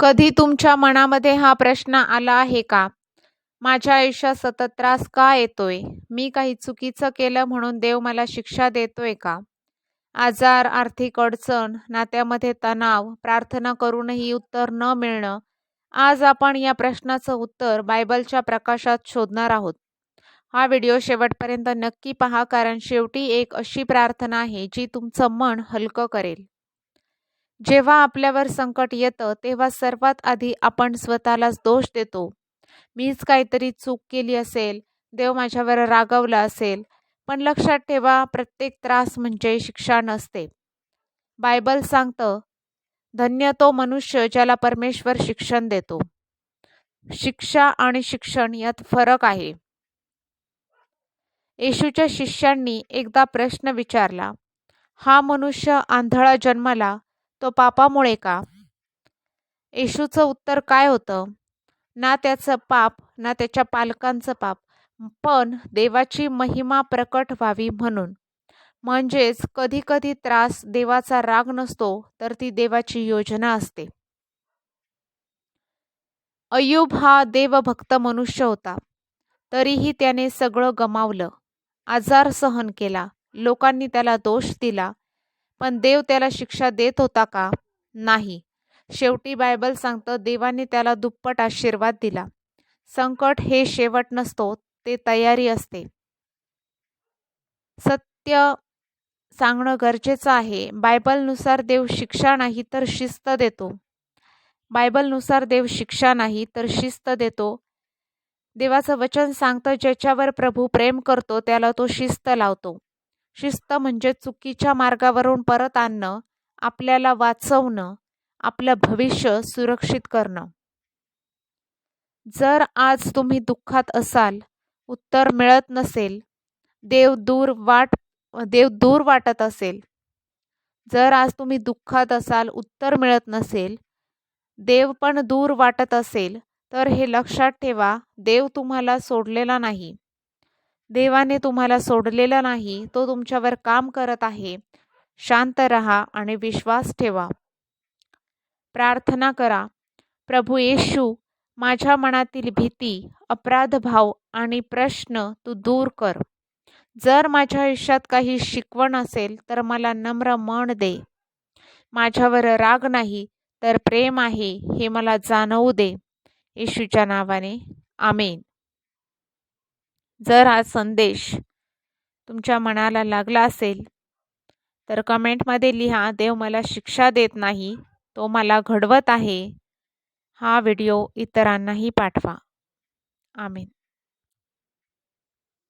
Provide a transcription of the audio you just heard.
कधी तुमच्या मनामध्ये हा प्रश्न आला आहे का? माझ्या आयुष्यात सतत त्रास का येतोय? मी काही चुकीचं केलं म्हणून देव मला शिक्षा देतोय का? आजार आर्थिक अडचण नात्यामध्ये तणाव प्रार्थना करूनही उत्तर न मिळणं आज आपण या प्रश्नाचं उत्तर बायबलच्या प्रकाशात शोधणार आहोत. हा व्हिडिओ शेवटपर्यंत नक्की पहा कारण शेवटी एक अशी प्रार्थना आहे जी तुमचं मन हलकं करेल. जेव्हा आपल्यावर संकट येतं तेव्हा सर्वात आधी आपण स्वतःलाच दोष देतो. मीच काहीतरी चूक केली असेल देव माझ्यावर रागवला असेल पण लक्षात ठेवा प्रत्येक त्रास म्हणजे शिक्षा नसते. बायबल सांगतं धन्य तो मनुष्य ज्याला परमेश्वर शिक्षण देतो. शिक्षा आणि शिक्षण यात फरक आहे. येशूच्या शिष्यांनी एकदा प्रश्न विचारला हा मनुष्य आंधळा जन्माला तो पापामुळे का? येशूचं उत्तर काय होतं? ना त्याचं पाप ना त्याच्या पालकांचं पाप पण देवाची महिमा प्रकट व्हावी म्हणून. म्हणजेच कधी कधी त्रास देवाचा राग नसतो तर ती देवाची योजना असते. अयुब हा देवभक्त मनुष्य होता. तरीही त्याने सगळं गमावलं. आजार सहन केला. लोकांनी त्याला दोष दिला. पण देव त्याला शिक्षा देत होता का? नाही. शेवटी बायबल सांगतं देवाने त्याला दुप्पट आशीर्वाद दिला. संकट हे शेवट नसतो ते तयारी असते. सत्य सांगणं गरजेचं आहे. बायबलनुसार देव शिक्षा नाही तर शिस्त देतो. बायबलनुसार देव शिक्षा नाही तर शिस्त देतो. देवाचं वचन सांगतं ज्याच्यावर प्रभू प्रेम करतो त्याला तो शिस्त लावतो. शिस्त म्हणजे चुकीच्या मार्गावरून परत आणणं आपल्याला वाचवणं आपलं भविष्य सुरक्षित करणं. जर आज तुम्ही दुःखात असाल उत्तर मिळत नसेल देव दूर वाट देव दूर वाटत असेल. जर आज तुम्ही दुःखात असाल उत्तर मिळत नसेल देव पण दूर वाटत असेल तर हे लक्षात ठेवा देव तुम्हाला सोडलेला नाही. देवाने तुम्हाला सोडलेला नाही तो तुमच्यावर काम करत आहे. शांत रहा आणि विश्वास ठेवा. प्रार्थना करा. प्रभू येशू माझ्या मनातील भीती अपराधभाव आणि प्रश्न तू दूर कर. जर माझ्या आयुष्यात काही शिकवण असेल तर मला नम्र मन दे. माझ्यावर राग नाही तर प्रेम आहे हे मला जाणवू दे. येशूच्या नावाने. आमेन. जर हा संदेश तुमच्या मनाला लागला असेल तर कमेंटमध्ये लिहा देव मला शिक्षा देत नाही तो मला घडवत आहे. हा व्हिडिओ इतरांनाही पाठवा. आमेन.